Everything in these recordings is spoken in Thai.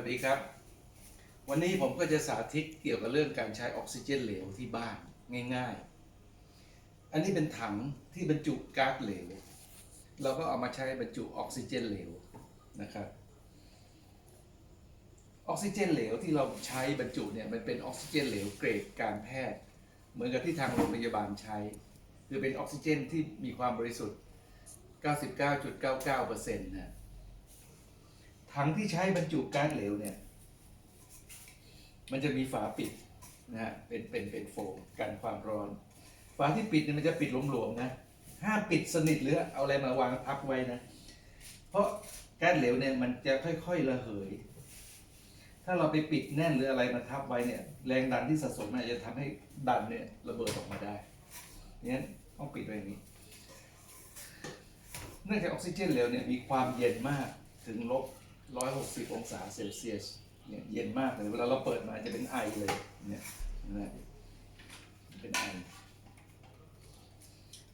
วัสดีครับ วันนี้ผมก็จะสาธิตเกี่ยวกับเรื่องการใช้ออกซิเจนเหลวที่บ้านง่าย ๆ อันนี้เป็นถังที่บรรจุก๊าซเหลว เราก็เอามาใช้บรรจุออกซิเจนเหลวนะครับ ออกซิเจนเหลวที่เราใช้บรรจุเนี่ยมันเป็นออกซิเจนเหลวเกรดการแพทย์ เหมือนกับที่ทางโรงพยาบาลใช้ คือเป็นออกซิเจนที่มีความบริสุทธิ์ 99.99%นะ ถังที่ใช้บรรจุก๊าซเหลวเนี่ย มันจะมีฝาปิดนะฮะเป็นเป็นเป็นโฟมกันความร้อน ฝาที่ปิดเนี่ยมันจะปิดหลวมๆนะห้ามปิดสนิทหรือเอาอะไรมาวางทับไว้นะ เพราะก๊าซเหลวเนี่ยมันจะค่อยๆระเหย ถ้าเราไปปิดแน่นหรืออะไรมาทับไว้เนี่ยแรงดันที่สะสมอาจจะทำให้ดันเนี่ยระเบิดออกมาได้เนี่ยต้องปิดไว้อย่างนี้ เนื่องจากออกซิเจนเหลวเนี่ยมีความเย็นมากถึงลบ 160 องศาเซลเซียสเนี่ยเย็นมากเลยเวลาเราเปิดมาจะเป็นไอเลยเนี่ยนะเป็นไอ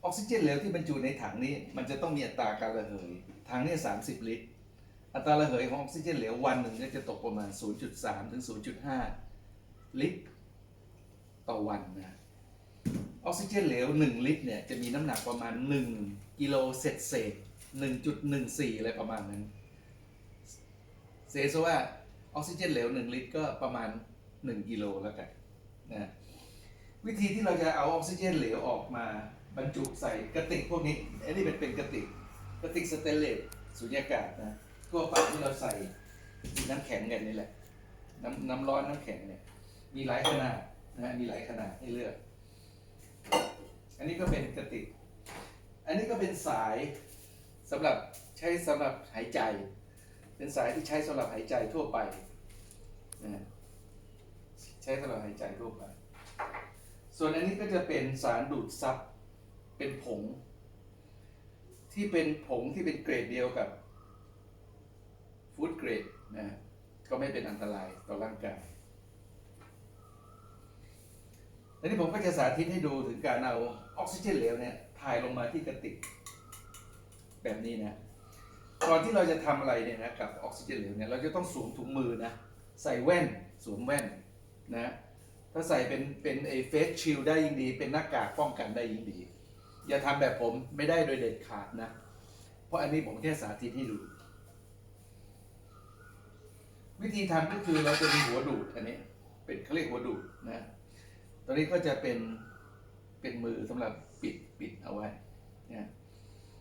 ออกซิเจนเหลวที่บรรจุในถังนี้ มันจะต้องมีอัตราการระเหยถังนี่ย30 ลิตร อัตราระเหยของออกซิเจนเหลววันหนึ่งเนี่ยจะตกประมาณ 0.3 ถึง 0.5 ลิตร ต่อวันนะออกซิเจนเหลว 1 ลิตรเนี่ยจะมีน้ำหนักประมาณ 1 กิโลเศษเศษ1.14 อะไรประมาณนั้น เซซะว่าออกซิเจนเหลว 1 ลิตรก็ประมาณ 1 กิโลแล้วกันนะวิธีที่เราจะเอาออกซิเจนเหลวออกมาบรรจุใส่กระติกพวกนี้อันนี้เป็นเป็นกระติกกระติกสเตนเลสสุญญากาศนะทั่วไปที่เราใส่น้ำแข็งกันนี่แหละน้ำน้ำร้อนน้ำแข็งเนี่ยมีหลายขนาดนะมีหลายขนาดให้เลือก อันนี้ก็เป็นกระติก อันนี้ก็เป็นสายสำหรับใช้สำหรับหายใจ เป็นสายที่ใช้สำหรับหายใจทั่วไปนะใช้สำหรับหายใจทั่วไป ส่วนอันนี้ก็จะเป็นสารดูดซับเป็นผง ที่เป็นผงที่เป็นเกรดเดียวกับฟู้ดเกรดนะฮะก็ไม่เป็นอันตรายต่อร่างกายทีนี้ผมก็จะสาธิตให้ดูถึงการเอาออกซิเจนเหลวเนี่ยถ่ายลงมาที่กระติกแบบนี้นะ ก่อนที่เราจะทำอะไรเนี่ยนะกับออกซิเจนเหลวเนี่ยเราจะต้องสวมถุงมือนะใส่แว่นสวมแว่นนะถ้าใส่เป็นเป็นไอเฟสชิลได้ยิ่งดีเป็นหน้ากากป้องกันได้ยิ่งดี อย่าทำแบบผมไม่ได้โดยเด็ดขาดนะ เพราะอันนี้ผมแค่สาธิตให้ดูวิธีทำก็คือเราจะมีหัวดูดอันนี้เป็นเขาเรียกหัวดูดนะตัวนี้ก็จะเป็นเป็นมือสำหรับปิดปิดเอาไว้นะ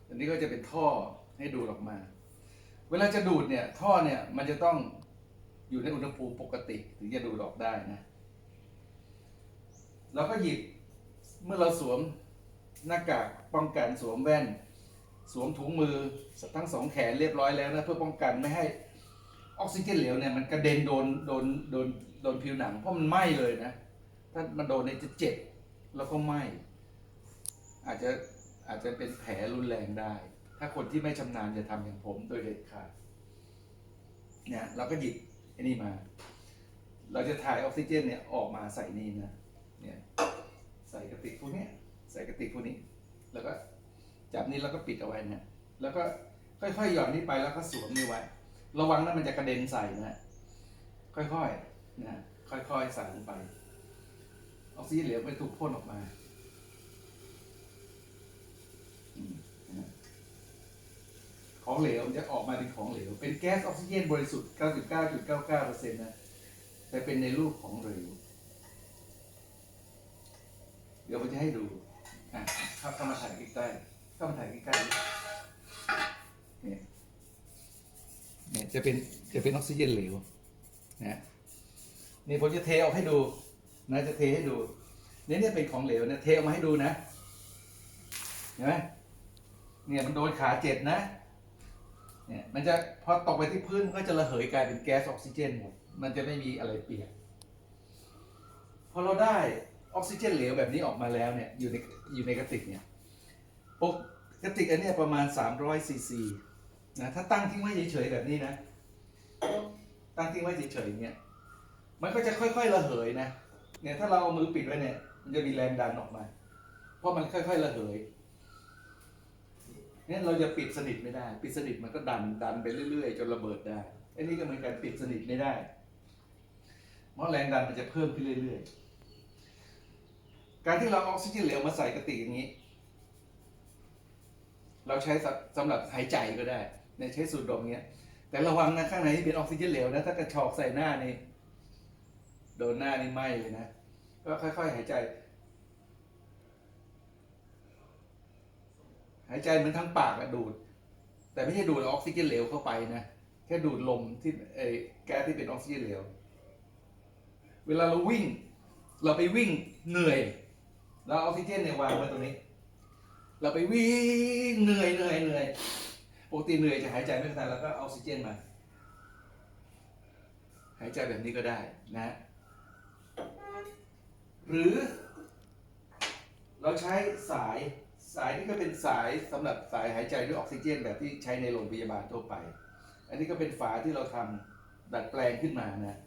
ตัวนี้ก็จะเป็นท่อ ให้ดูดออกมา เวลาจะดูดเนี่ยท่อเนี่ยมันจะต้องอยู่ในอุณหภูมิปกติถึงจะดูดออกได้นะเราก็หยิบเมื่อเราสวมหน้ากากป้องกันสวมแว่น สวมถุงมือทั้งสองแขนเรียบร้อยแล้วนะเพื่อป้องกันไม่ให้ออกซิเจนเหลวเนี่ยมันกระเด็นโดนโดนโดนโดนผิวหนังเพราะมันไหม้เลยนะ ถ้ามันโดนเนี่ยจะเจ็บแล้วก็ไหม้อาจจะอาจจะเป็นแผลรุนแรงได้ ถ้าคนที่ไม่ชำนาญจะทำอย่างผมโดยเด็ดขาดเนี่ยเราก็หยิบไอ้นี่มา เราจะถ่ายออกซิเจนเนี่ยออกมาใส่นี่นะเนี่ยใส่กระติกพวกนี้ใส่กระติกพวกนี้ แล้วก็จับนี่แล้วก็ปิดเอาไว้นะแล้วก็ค่อยๆหย่อนนี่ไปแล้วก็สวมนี่ไว้ ระวังนะมันจะกระเด็นใส่นะค่อยๆนะค่อยๆใส่ลงไปออกซิเจนเหลวไม่ถูกพ่นออกมาอืมนะ ของเหลวมันจะออกมาเป็นของเหลว เป็นแก๊สออกซิเจนบริสุทธิ์ 99.99%นะแต่เป็นในรูปของเหลว เดี๋ยวผมจะให้ดูอะเข้าเข้ามาถ่ายใกล้ๆเข้ามาถ่ายใกล้ๆเนี่ยเนี่ยจะเป็นจะเป็นออกซิเจนเหลวนะนี่ผมจะเทออกให้ดูนะจะเทให้ดูเนี่ยเนี่ยเป็นของเหลวนะเทออกมาให้ดูนะเห็นไหมเนี่ยมันโดนขาเจ็บนะ เนี่ยมันจะพอตกไปที่พื้นมันก็จะระเหยกลายเป็นแก๊สออกซิเจนหมดมันจะไม่มีอะไรเปียกพอเราได้ออกซิเจนเหลวแบบนี้ออกมาแล้วเนี่ยอยู่ในอยู่ในกระติกเนี่ยปกกระติกอันนี้ประมาณ 300ซีซีนะถ้าตั้งทิ้งไว้เฉยๆแบบนี้นะ ตั้งทิ้งไว้เฉยๆเนี่ยมันก็จะค่อย ๆ ระเหยนะเนี่ยถ้าเราเอามือปิดไว้เนี่ยมันจะมีแรงดันออกมา เพราะมันค่อย ๆ ระเหย เนี่ยเราจะปิดสนิทไม่ได้ ปิดสนิทมันก็ดันดันไปเรื่อยๆจนระเบิดได้อันนี้ก็เหมือนกันปิดสนิทไม่ได้เพราะแรงดันมันจะเพิ่มขึ้นเรื่อยๆ การที่เราออกซิเจนเหลวมาใส่กระติกอย่างนี้ เราใช้สำสำหรับหายใจก็ได้เนี่ยใช้สูดดมเงี้ย แต่ระวังนะข้างในที่เป็นออกซิเจนเหลวนะถ้ากระชอกใส่หน้านี่โดนหน้านี่ไหมเลยนะก็ค่อย ๆ หายใจายใจเหมือนทั้งปากอะดูด แต่ไม่ใช่ดูดออกซิเจนเหลวเข้าไปนะแค่ดูดลมที่เอแก๊สที่เป็นออกซิเจนเหลวเวลาเราวิ่ง เราไปวิ่งเหนื่อยเราเอาออกซิเจนเนี่ยวางไว้ตรงนี้ เราไปวิ่งเหนื่อยเหนื่อยเหนื่อยปกติเหนื่อยจะหายใจไม่ทันแล้วก็เอาออกซิเจนมา หายใจแบบนี้ก็ได้นะ หรือ เราใช้สาย สายนี่ก็เป็นสายสำหรับสายหายใจด้วยออกซิเจน แบบที่ใช้ในโรงพยาบาลทั่วไป อันนี้ก็เป็นฝาที่เราทำดัดแปลงขึ้นมานะ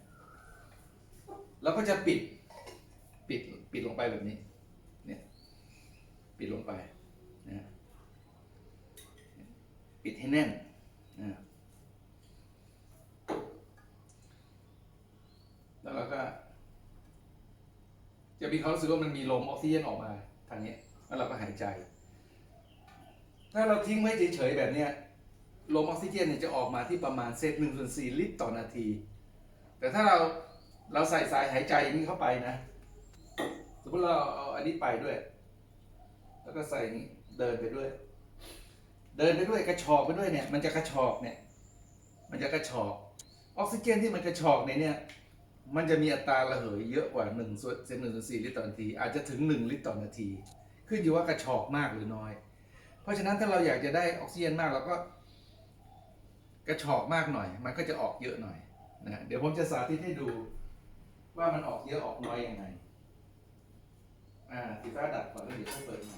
เราก็จะปิดปิดปิดลงไปแบบนี้ เนี่ย ปิดลงไปนะปิดให้แน่นนะแล้วเราก็ จะมีความรู้สึกว่ามันมีลมออกซิเจนออกมาทางนี้แล้วเราก็หายใจ ถ้าเราทิ้งไว้เฉยๆแบบเนี้ยลมออกซิเจนเนี่ยจะออกมาที่ประมาณเศษหนึ่งส่วนสี่ลิตรต่อนาที แต่ถ้าเราเราใส่สายหายใจนี้เข้าไปนะ สมมติเราเอาอันนี้ไปด้วย แล้วก็ใส่นี้เดินไปด้วย เดินไปด้วยกระชอกไปด้วยเนี่ย มันจะกระชอกเนี่ย มันจะกระชอก ออกซิเจนที่มันกระชอกในเนี่ย มันจะมีอัตราระเหยเยอะกว่า1ส่วนเซนหนึ่งส่วนสี่ลิตรต่อนาที อาจจะถึง1ลิตรต่อนาที ขึ้นอยู่ว่ากระชอกมากหรือน้อย ราะฉะนั้นถ้าเราอยากจะได้ออกซิเจนมากเราก็กระชอกมากหน่อย มันก็จะออกเยอะหน่อยนะเดี๋ยวผมจะสาธิตให้ดูว่ามันออกเยอะออกน้อยยังไง อ่าสีฟ้าดับก่อนแล้วเดี๋ยวค่อยเปิดใหม่